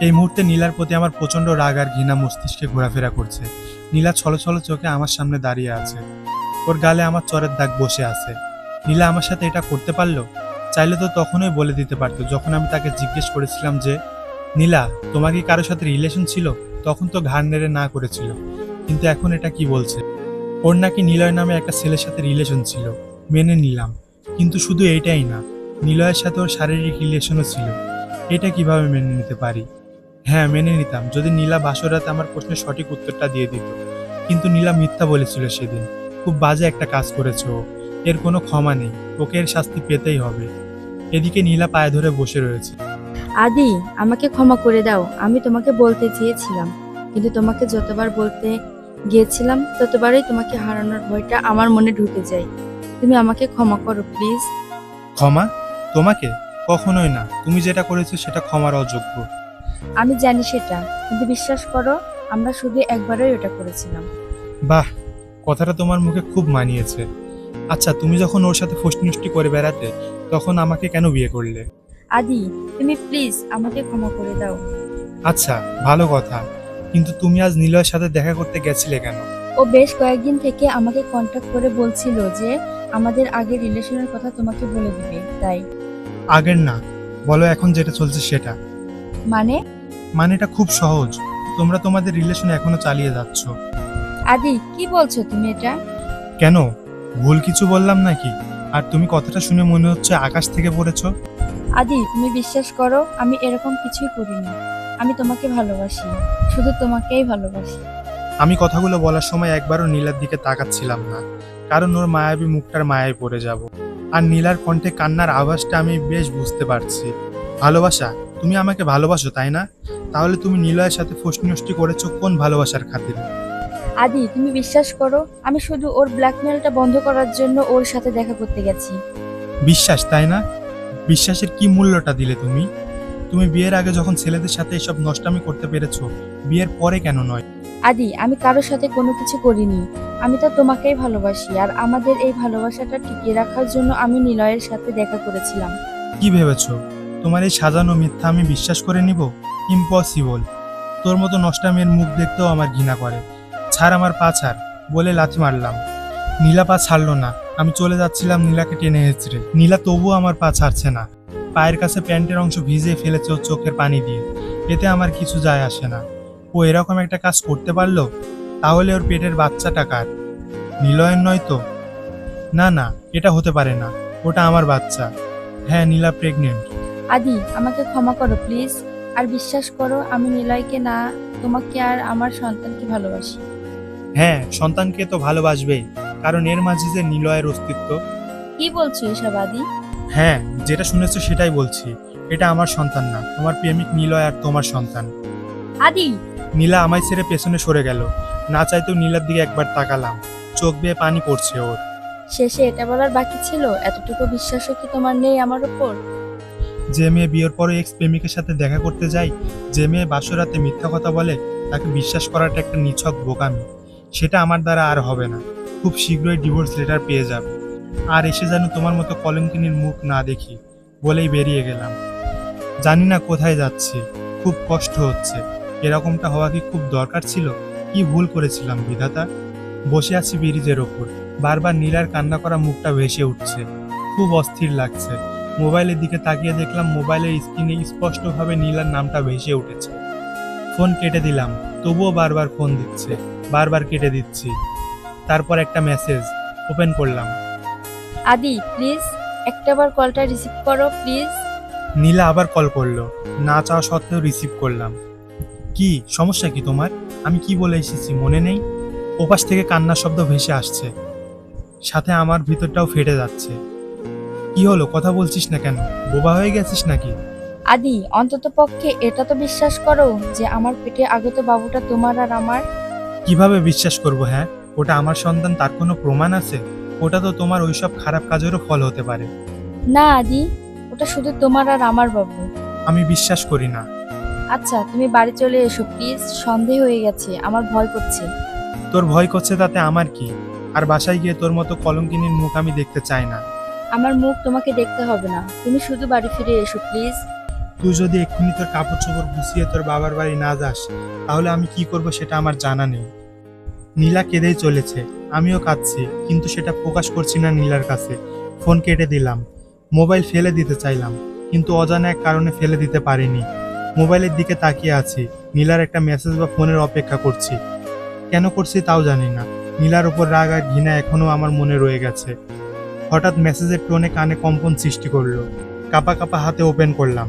এই মুহূর্তে নীলার প্রতি আমার প্রচণ্ড রাগ আর ঘৃণা মস্তিষ্কে ঘোরাফেরা করছে। নীলা ছলো ছলো চোখে আমার সামনে দাঁড়িয়ে আছে। ওর গালে আমার চরের দাগ বসে আছে। নীলা আমার সাথে এটা করতে পারল? চাইলে তো তখনই বলে দিতে পারতো, যখন আমি তাকে জিজ্ঞেস করেছিলাম যে, নীলা, তোমার কি কারোর সাথে রিলেশন ছিল? তখন তো ঘাড় নেড়ে না করেছিল। কিন্তু এখন এটা কি বলছে? ওর নাকি নিলয় নামে একটা ছেলের সাথে রিলেশন ছিল। মেনে নিলাম। কিন্তু শুধু এইটাই না, নিলয়ের সাথে ওর শারীরিক রিলেশনও ছিল। এটা কীভাবে মেনে নিতে পারি? হ্যাঁ মেনে নিতাম। যদি নীলা বাসরাতে আমার প্রশ্নের সঠিক উত্তরটা দিয়ে দিত। কিন্তু নীলা মিথ্যা বলেছিল সেদিন। খুব বাজে একটা কাজ করেছে ও। এর কোনো ক্ষমা নেই। ওকে এর শাস্তি পেতেই হবে। এদিকে নীলা পায়ে ধরে বসে রয়েছে। আদি আমাকে ক্ষমা করে দাও। আমি তোমাকে বলতে চেয়েছিলাম। কিন্তু তোমাকে যতবার বলতে গিয়েছিলাম ততবারই তোমাকে হারানোর ভয়টা আমার মনে ঢুকে যায়। তুমি আমাকে ক্ষমা করো প্লিজ। ক্ষমা? তোমাকে? কখনোই না। তুমি যেটা করেছ সেটা ক্ষমার অযোগ্য। আমি জানি সেটা কিন্তু বিশ্বাস করো আমরা শুধু একবারই ওটা করেছিলাম। বাহ কথাটা তোমার মুখে খুব মানিয়েছে। আচ্ছা তুমি যখন ওর সাথে ফষ্টি করে বেড়াতে তখন আমাকে কেন বিয়ে করলে? আদি তুমি প্লিজ আমাকে ক্ষমা করে দাও। আচ্ছা ভালো কথা কিন্তু তুমি আজ নিলয়ের সাথে দেখা করতে গেছিলে কেন? ও বেশ কয়েকদিন থেকে আমাকে কন্ট্যাক্ট করে বলছিল যে আমাদের আগের রিলেশনের কথা তোমাকে বলে দিবে তাই। আগের না বলো এখন যেটা চলছে সেটা। মানে? মানেটা খুব সহজ। তোমরা তোমাদের রিলেশন এখনও চালিয়ে যাচ্ছ। আদি কি বলছো তুমি এটা? কেন? ভুল কিছু বললাম নাকি? আর তুমি কথাটা শুনে মনে হচ্ছে আকাশ থেকে পড়েছো? আদি তুমি বিশ্বাস করো আমি এরকম কিছুই করিনি। আমি তোমাকে ভালোবাসি। শুধু তোমাকেই ভালোবাসি। আমি কথাগুলো বলার সময় একবারও নীলার দিকে তাকাচ্ছিলাম না। কারণ ওর মায়াবী মুখটার মায়ায় পড়ে যাব। আর নীলার কণ্ঠে কান্নার আওয়াজটা আমি বেশ বুঝতে পারছি। ভালোবাসা? তুমি আমাকে ভালোবাসো তাই না? তাহলে তুমি নিলয়ের সাথে ফষ্টি করেছ কোন ভালোবাসার খাতিরে? আদি তুমি বিশ্বাস করো আমি শুধু ওর ব্ল্যাকমেলটা বন্ধ করার জন্য ওর সাথে দেখা করতে গেছি। বিশ্বাস তাই না? বিশ্বাসের কি মূল্যটা দিলে তুমি? তুমি বিয়ের আগে যখন ছেলেদের সাথে এসব নষ্টামি করতে পেরেছ বিয়ের পরে কেন নয়? আদি আমি কারোর সাথে কোনো কিছু করিনি। আমি তো তোমাকেই ভালোবাসি আর আমাদের এই ভালোবাসাটা টিকিয়ে রাখার জন্য আমি নিলয়ের সাথে দেখা করেছিলাম। কি ভেবেছো? তোমার এই সাজানো মিথ্যা আমি বিশ্বাস করে নিব? ইম্পসিবল তোর মতো নষ্টামের মুখ দেখতেও আমার ঘৃণা করে। ছাড় আমার পা, ছাড়, বলে লাথি মারলাম। নীলা পা ছাড়লো না। আমি চলে যাচ্ছিলাম নীলাকে টেনে হেঁচড়ে নীলা তবুও আমার পা ছাড়ছে না। পায়ের কাছে প্যান্টের অংশ ভিজিয়ে ফেলেছে ওর চোখের পানি দিয়ে। এতে আমার কিছু যায় আসে না। ও এরকম একটা কাজ করতে পারল? তাহলে ওর পেটের বাচ্চাটা কার? নিলয়ের নয় তো? না না, এটা হতে পারে না। ওটা আমার বাচ্চা। হ্যাঁ নীলা প্রেগনেন্ট আদি আমাকে ক্ষমা করো প্লিজ আর বিশ্বাস করো আমি নিলয়কে না তোমাকে আর আমার সন্তানকে ভালোবাসি। হ্যাঁ সন্তানকে তো ভালোবাসবেই কারণ এর মাঝে যে নিলয়ের অস্তিত্ব। কি বলছো এসব আদি? হ্যাঁ যেটা শুনেছো সেটাই বলছি। এটা আমার সন্তান না তোমার প্রেমিক নিলয় আর তোমার সন্তান। আদি? নীলা আমায় ছেড়ে পেছনে সরে গেল। না চাইতেও নীলার দিকে একবার তাকালাম। চোখ বেয়ে পানি পড়ছে ওর। শেষে এটা বলার বাকি ছিল? এতটুকু বিশ্বাসও কি তোমার নেই আমার উপর? যে মেয়ে বিয়ের পরে এক্স প্রেমিকের সাথে দেখা করতে যায়, যে মেয়ে বাসরাতে মিথ্যা কথা বলে, তাকে বিশ্বাস করাটা একটা নিছক বোকামি। সেটা আমার দ্বারা আর হবে না। খুব শীঘ্রই ডিভোর্স লেটার পেয়ে যাবে। আর এসে যেন তোমার মতো কলঙ্কিনীর মুখ না দেখি, বলেই বেরিয়ে গেলাম। জানি না কোথায় যাচ্ছি, খুব কষ্ট হচ্ছে। এরকমটা হওয়া কি খুব দরকার ছিল? কি ভুল করেছিলাম, বিধাতা? বসে আছি ব্রিজের ওপর। বারবার নীলার কান্না করা মুখটা ভেসে উঠছে। খুব অস্থির লাগছে। মোবাইলের দিকে তাকিয়ে দেখলাম মোবাইলের স্ক্রিনে স্পষ্টভাবে নীলার নামটা ভেসে উঠেছে। ফোন কেটে দিলাম তবুও বারবার ফোন দিচ্ছে বারবার কেটে দিচ্ছি। তারপর একটা মেসেজ ওপেন করলাম। আদি প্লিজ একটাবার কলটা রিসিভ করো প্লিজ। নীলা আবার কল করল না চাওয়া সত্ত্বেও রিসিভ করলাম। কি সমস্যা কি তোমার? আমি কি বলে এসেছি মনে নেই? ওপাশ থেকে কান্নার শব্দ ভেসে আসছে। সাথে আমার ভিতরটাও ফেটে যাচ্ছে। কি হলো? কথা বলছিস না কেন? বোবা হয়ে গেছিস নাকি? আদি অন্তত পক্ষে এটা তো বিশ্বাস করো যে আমার পেটে আগত বাবুটা তোমার আর আমার। কীভাবে বিশ্বাস করব হ্যাঁ? ওটা আমার সন্তান তার কোনো প্রমাণ আছে? ওটা তো তোমার ওইসব খারাপ কাজেরও ফল হতে পারে। না আদি ওটা শুধু তোমার আর আমার বাবু। আমি বিশ্বাস করি না। আচ্ছা তুমি বাড়ি চলে এসো প্লিজ। সন্দেহ হয়ে গেছে আমার ভয় করছে। তোর ভয় করছে তাতে আমার কি? আর বাসায় গিয়ে তোর মতো কলঙ্কিনীর মুখ আমি দেখতে চাই না। আমার মুখ তোমাকে দেখতে হবে না। তুমি শুধু বাড়ি ফিরে এসো, প্লিজ। তুই যদি এক্ষুনি তোর কাপড় চোপড় গুছিয়ে তোর বাবার বাড়ি না যাস, তাহলে আমি কি করব সেটা আমার জানা নেই। নীলা কেঁদেই চলেছে। আমিও কাঁদছি, কিন্তু সেটা প্রকাশ করছি না নীলার কাছে। ফোন কেটে দিলাম। মোবাইল ফেলে দিতে চাইলাম, কিন্তু অজানা এক কারণে ফেলে দিতে পারিনি। মোবাইলের দিকে তাকিয়ে আছি, নীলার একটা মেসেজ বা ফোনের অপেক্ষা করছি। কেন করছি তাও জানি না। নীলার উপর রাগ আর ঘৃণা এখনও আমার মনে রয়ে গেছে। হঠাৎ মেসেজের টোনে কানে কম্পন সৃষ্টি করল। কাপা কাপা হাতে ওপেন করলাম।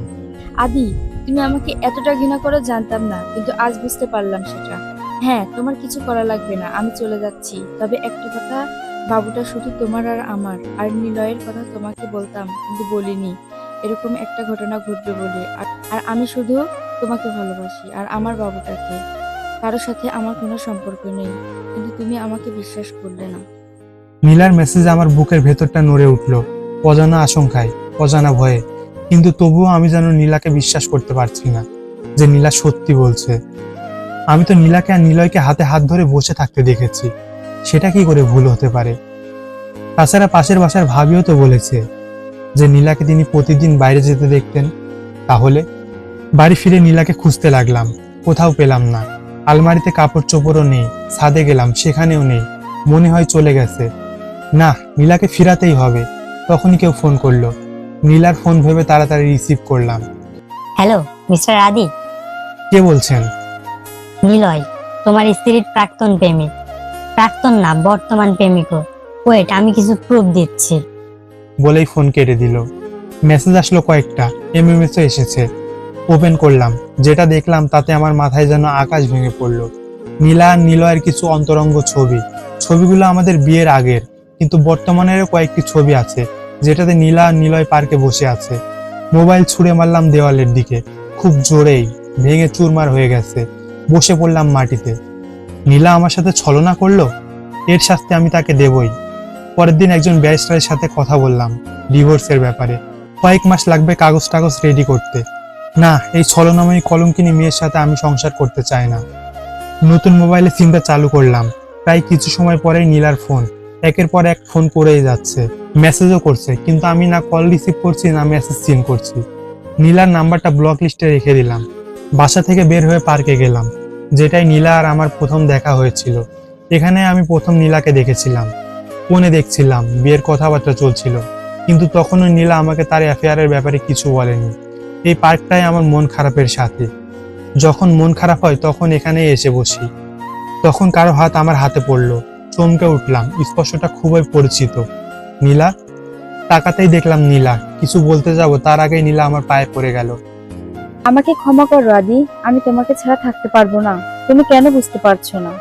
আদি, তুমি আমাকে এতটা ঘৃণা করো জানতাম না, কিন্তু আজ বুঝতে পারলাম সেটা। হ্যাঁ তোমার কিছু করা লাগবে না, আমি চলে যাচ্ছি। তবে একটা কথা, বাবুটা শুধু তোমার আর আমার, আর নিলয়ের কথা তোমাকে বলতাম, কিন্তু বলিনি। এরকম একটা ঘটনা ঘটবে বলে। আর আমি শুধু তোমাকে ভালোবাসি, আর আমার বাবুটাকে। কারোর সাথে আমার কোনো সম্পর্ক নেই, কিন্তু তুমি আমাকে বিশ্বাস করলে না। নীলার মেসেজ আমার বুকের ভেতরটা নড়ে উঠল। অজানা আশঙ্কায়, অজানা ভয়ে। কিন্তু তবুও আমি যেন নীলাকে বিশ্বাস করতে পারছি না, যে নীলা সত্যি বলছে। আমি তো নীলাকে আর নিলয়কে হাতে হাত ধরে বসে থাকতে দেখেছি। সেটা কি করে ভুল হতে পারে? তাছাড়া পাশের বাসার ভাবিও তো বলেছে যে নীলাকে তিনি প্রতিদিন বাইরে যেতে দেখতেন। তাহলে? বাড়ি ফিরে নীলাকে খুঁজতে লাগলাম, কোথাও পেলাম না। আলমারিতে কাপড় চোপড়ও নেই, ছাদে গেলাম, সেখানেও নেই। মনে হয় চলে গেছে। না নীলাকে ফিরাতেই হবে। তখনই কেউ ফোন করল। নীলার ফোন ভেবে তাড়াতাড়ি রিসিভ করলাম। হ্যালো মিস্টার আদি? কে বলছেন? নিলয় তোমার স্ত্রীর প্রাক্তন প্রেমিক। প্রাক্তন না বর্তমান প্রেমিকও ওয়েট আমি কিছু প্রুফ দিচ্ছি। বলেই ফোন কেটে দিল। মেসেজ আসলো কয়েকটা। এমএমএসও এসেছে। ওপেন করলাম। যেটা দেখলাম তাতে আমার মাথায় যেন আকাশ ভেঙে পড়ল। নীলা আর নিলয়ের কিছু অন্তরঙ্গ ছবি। ছবিগুলো আমাদের বিয়ের আগের। কিন্তু বর্তমানেরও কয়েকটি ছবি আছে যেটাতে নীলা নিলয় পার্কে বসে আছে। মোবাইল ছুঁড়ে মারলাম দেওয়ালের দিকে। খুব জোরেই ভেঙে চুরমার হয়ে গেছে। বসে পড়লাম মাটিতে। নীলা আমার সাথে ছলনা করল? এর শাস্তি আমি তাকে দেবই। পরের দিন একজন ব্যারিস্টারের সাথে কথা বললাম ডিভোর্সের ব্যাপারে। কয়েক মাস লাগবে কাগজ টাগজ রেডি করতে। না, এই ছলনাময়ী কলঙ্কিনী মেয়ের সাথে আমি সংসার করতে চাই না। নতুন মোবাইলে সিমটা চালু করলাম। প্রায় কিছু সময় পরেই নীলার ফোন। একের পর এক ফোন করেই যাচ্ছে। মেসেজও করছে, কিন্তু আমি না কল রিসিভ করছি, না মেসেজ সিন করছি। নীলার নাম্বারটা ব্লক লিস্টে রেখে দিলাম। বাসা থেকে বের হয়ে পার্কে গেলাম যেটাই নীলা আর আমার প্রথম দেখা হয়েছিল। এখানে আমি প্রথম নীলাকে দেখেছিলাম। ফোনে দেখছিলাম, বিয়ের কথাবার্তা চলছিল। কিন্তু তখনও নীলা আমাকে তার অ্যাফেয়ারের ব্যাপারে কিছু বলেনি। এই পার্কটাই আমার মন খারাপের সাথে। যখন মন খারাপ হয়, তখন এখানেই এসে বসি। তখন কারও হাত আমার হাতে পড়ল। চমকে উঠলাম। স্পর্শটা খুবই পরিচিত। নীলা? তাকাতেই দেখলাম নীলা। কিছু বলতে যাব, তার আগেই নীলা আমার পায়ে পড়ে গেল। আমাকে ক্ষমা করো, আদি। আমি তোমাকে ছাড়া থাকতে পারব না। তুমি কেন বুঝতে পারছ না?